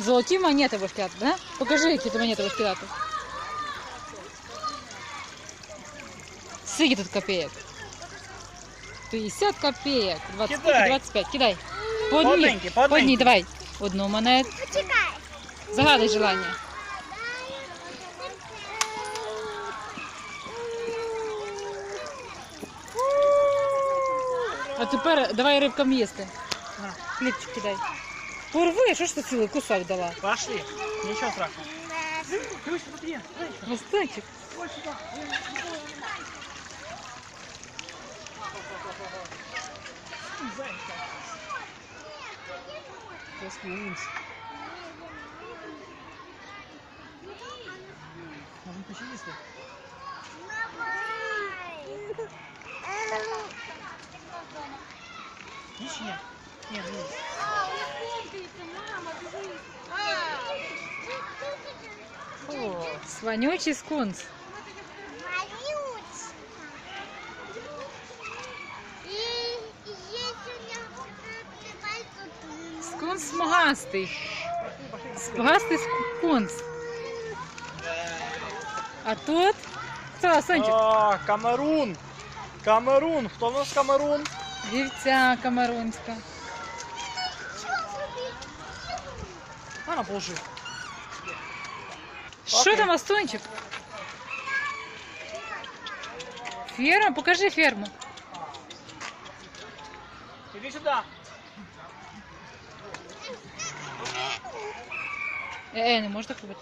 Золоті монети будеш кидати, да? Покажи, які ти монети будеш кидати. Скільки тут копеек? 50 копеек. 25, Кидай. 25. Кидай. По По одній. одненькій, по По одній, одненькій. давай. Одну монету. Почекай. Загадай желання. А тепер давай рибкам їсти. На. Хлібчик кидай. Порви, що ж ти цілий кусок дала? Пошли. Ничего страшного. Люсь, смотри. Гостинчик. Ой, сюда. Зайка. Заскулился. Можно починить Ищи нет. Нет, нет. О, сванючий скунс. Скунс смугастий. Смугастий скунс. А тут хто, Сончик? А, Камерун. Камерун. Хто у нас Камерун? Вівця камерунська. А, на положи. Що там, Астончик? Ферма? Покажи ферму. Иди сюда. Е, е, не можеш так робити.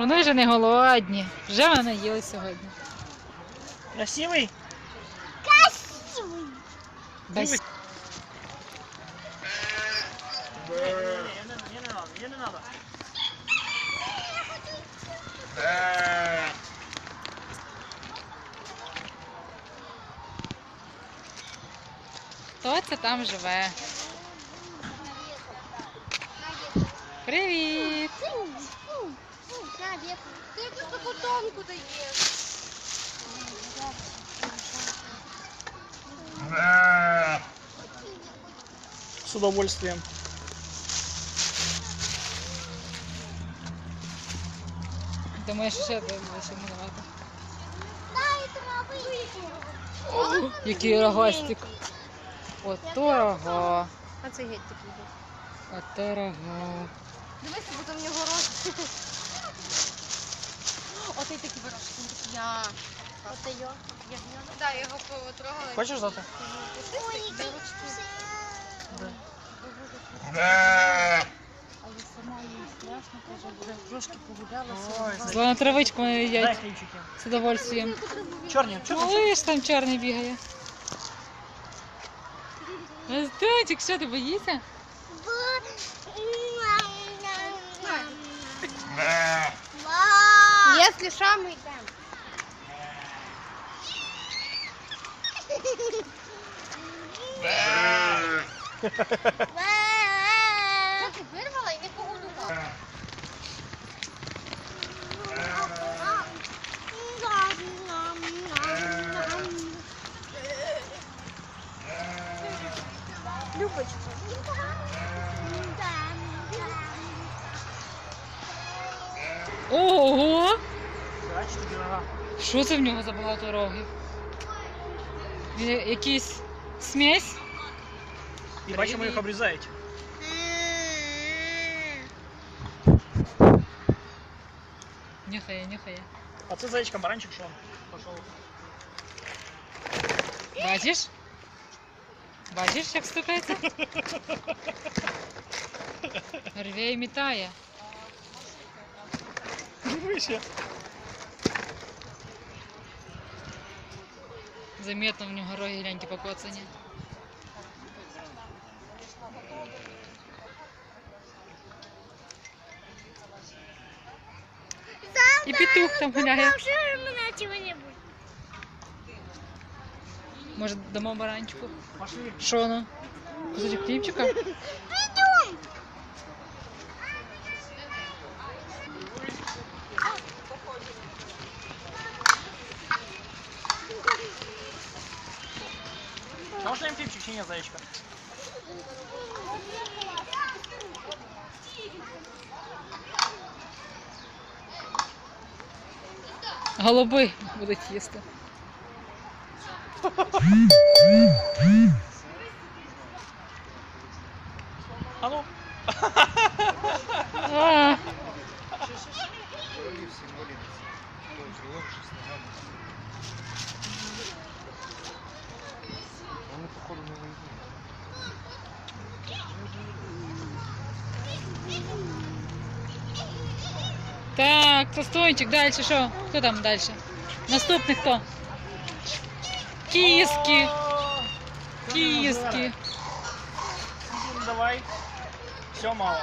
Вони вже не голодні. Вже вони їли сьогодні. Красивий? Красивий. Без... Хто це там живе? Привіт! Стакутонку даешь. С удовольствием. Думаєш, ще. Дай травы. Який рогастик. Ото рога. А це геть такий. Ото рога. Дивися, бо там в нього рот. Отей такий вирошки, він такий я. Оте йо. Ягняна. Так, його потрогали. Хочешь завтра? Ой, Але сама їй страшно, каже, вже трошки погулялася. Ой, Зла на травичку вони їдять з удовольствием. Что там? Малиш там чорний бігає. Астончик, що ти боїшся? Мам. Якщо що, ми йдемо. нього за багато рогів? Він якийсь смесь? И бачимо їх обрізають. Нюхає, нюхає. А це зайчка баранчик, що он пошел. Бачиш? Бачиш, як стукається? Рве і мітає. Вище. Заметно в нього роги гляньте покоцані. І петух там гуляє. Покажи мене чого-небудь. Може, дамо баранчику? Пошли. Що ну? Кусочок хлібчика? Пойдем. Можна їм хлібчик чи ні, зайчка? Голуби будуть їсти. А так, Тостончик, далі що? Хто там далі? Наступний хто? Кіски, кіски. Ну, Давай. Все мало.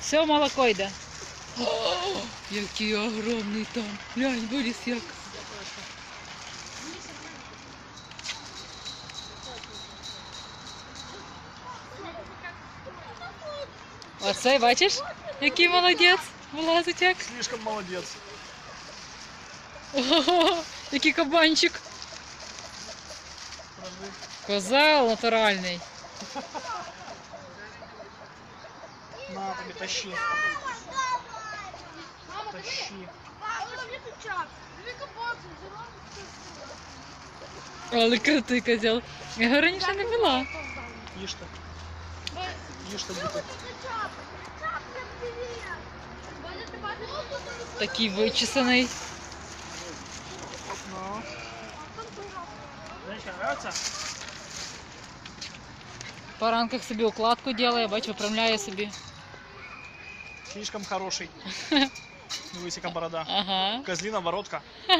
Все, молоко йде. О, який огромний там. Глянь, виліз як. Оце, бачиш, який молодець. Вилазить як. Слишком молодець. Ого, який кабанчик. Козел натуральний. На, тобі тащи. Тащи. Але крутий козел. Я його раніше не була Їжте. Їжте, діти. Такий вичесаний. Ну. Зайчка, нравится? По ранках собі укладку ділає, бачу, виправляє собі. Слишком хороший. Дивись, яка борода. Ага. Козлина воротка.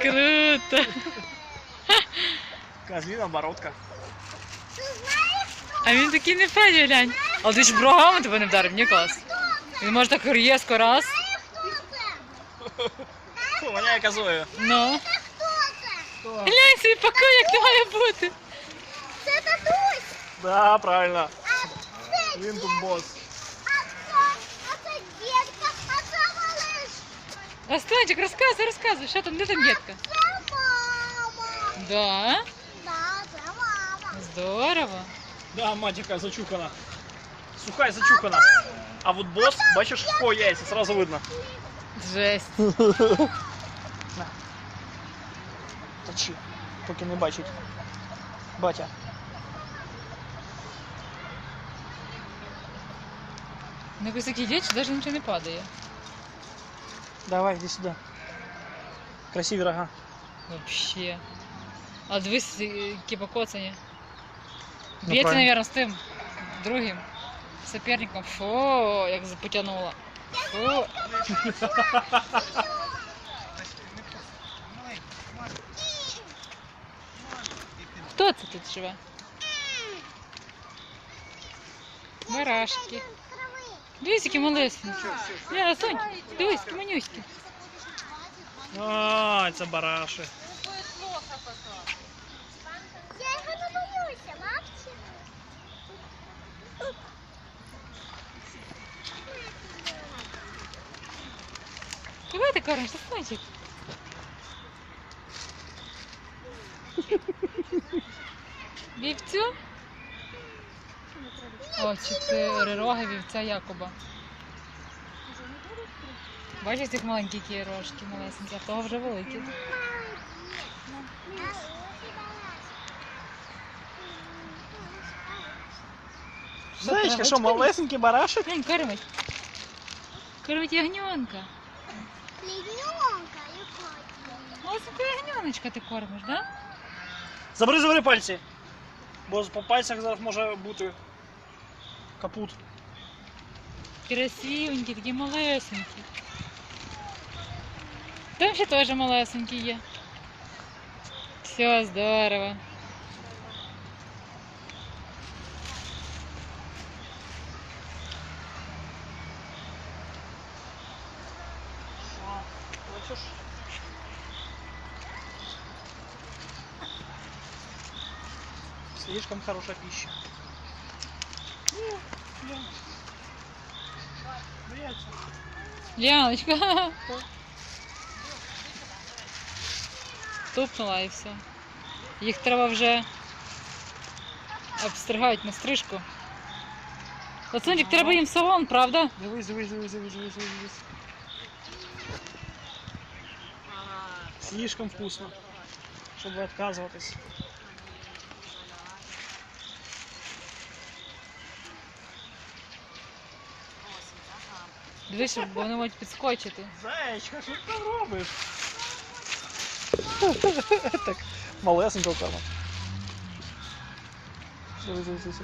Круто. Козлина бородка. А він такий не федя, глянь. Але ти ж брогами тебе не вдарив, ні клас. Він може так різко раз. Фу, воняє козою. Ну. Хто? Глянь свій покой, як не має бути. Це татусь. Да, правильно. Він тут босс. А це, а це дітка, а це малиш. Останчик, розказуй, розказуй, що там, де там дітка? Це мама. Да, Да, це мама. здорово. Да, мать яка зачухана. Сухая зачухана. А вот босс, бачиш, по яйця, сразу видно. Жесть. Точи, поки не бачить. Батя. На високій дічі навіть нічого не падає. Давай, иди сюда. Красиві рога. Вообще. А дивись, які покоцані. Ну, Б'ється, правильно. наверное, з тим другим соперником. Фу, як потягнула. Фу. Хто це тут живе? Барашки. Дивись, які малесенькі. Ля, Сонь, дивись, які манюські. А, це бараши. Ти кормиш, Сончик? Вівцю? О, чотири роги вівця Якоба. Бачиш, як маленькі рожки малесенькі, а того вже великі. Знаєш, що барашек? Глянь, кормить. Кормить ягненка. Яночка, ты кормишь, да? Забери, пальцы, пальці. Бо по пальцях зараз может бути капут. Красивенькі, такие малесенькі. Там ще тоже малесенькі есть. Все, здорово. Слишком хорошая пища. Ну, блин. Бояться. Ляночка. Тупнула і все. Їх треба вже обстригати на стрижку. Пацанчик, треба їм в салон, правда? Дивись, дивись, дивись, дивись, дивись, дивись, дивись. Слишком вкусно, чтобы отказываться. Дивись, щоб вони можуть підскочити. Заячка, що ти там робиш? так, малесенько там. Дивись, дивись, дивись.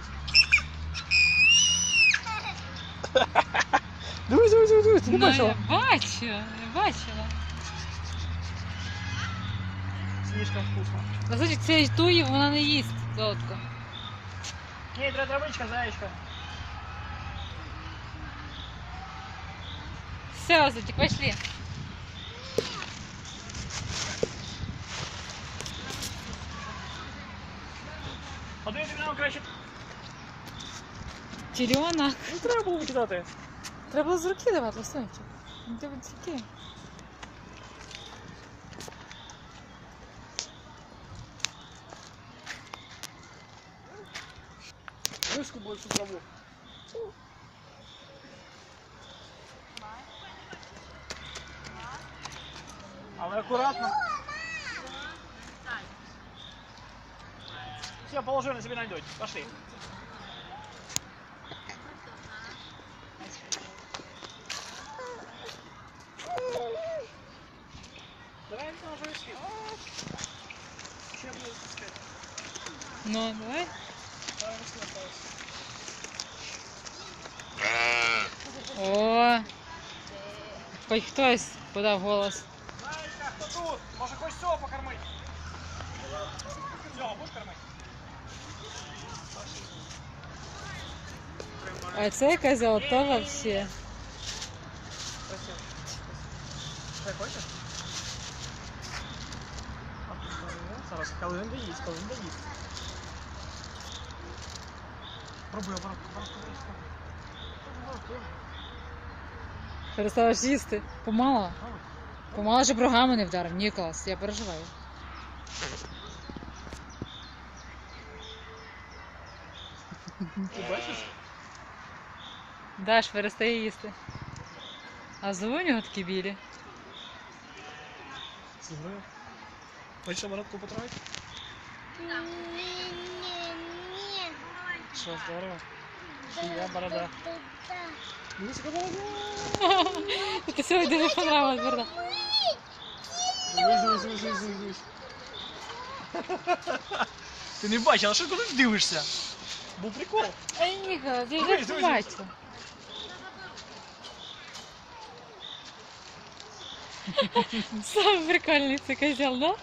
Дивись, дивись, дивись, дивись, ти не Ну, бачила? я бачу, я бачила. Слишком вкусно. Пацанчик, це туї, вона не їсть золотко. Ні, треба травичка, заячка. Все, Зотик, пошли. Один нам краще. Теленок. Не треба було викидати. Треба було з руки давати, Лосончик. Ну ти з руки. Вискубуй цю траву. Але акуратно. Все, положи, на себе найдуть. Пошли. Давай уже? Ну, давай. Давай, пожалуйста. О. Хоч хтось подав голос Зайка, хто тут? Може хоч цього покормить? Цього будеш кормити? А це якась золота вообще. Красиво. Ти хочеш? А тут зараз- Зараз, коли він доїсть, коли він доїсть. Пробуй обратно, обратно, обратно. Перестала ж їсти. Помало. Помало, Щоб рогами не вдарив. Ніколас, я переживаю. Ти бачиш? Даш перестає їсти. А зуби у нього такі білі. Зубрив. Хочеш обратку потравити? Не-не-не. Що, здорово. Шия, борода. Дивись, яка борода. Ти сьогодні дуже понравилась, Берда. Дивись, дивись, дивись, дивись, дивись. Ти не бачила, що куди ти дивишся? Був прикол. Ай, Ніколас, я Дивись, вже дивись, побачила. Самый прикольный це козел, да?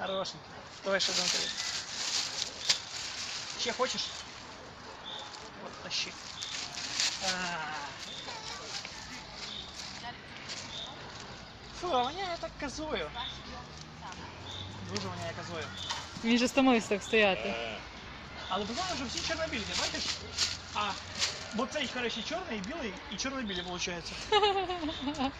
Хорошенький. Давай ще один тобі. Ще хочеш? От тащи. А. Фу, а воняє так козою. Дуже воняє козою. Він же стомився так стояти. Але буває вже всі чорнобілі, ти бачиш? А, бо цей, коротше, чорний, білий і чорно-білі, виходить.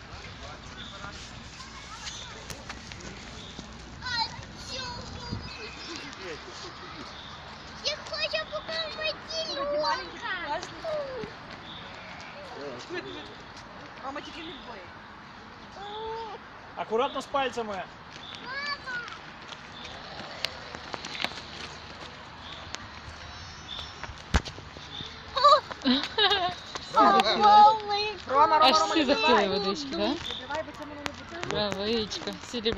Акуратно з пальцями. Мама, Рома, Аж всі захотіли водички, да? Давай, бо це мене не буде. Правичка. Всі люблять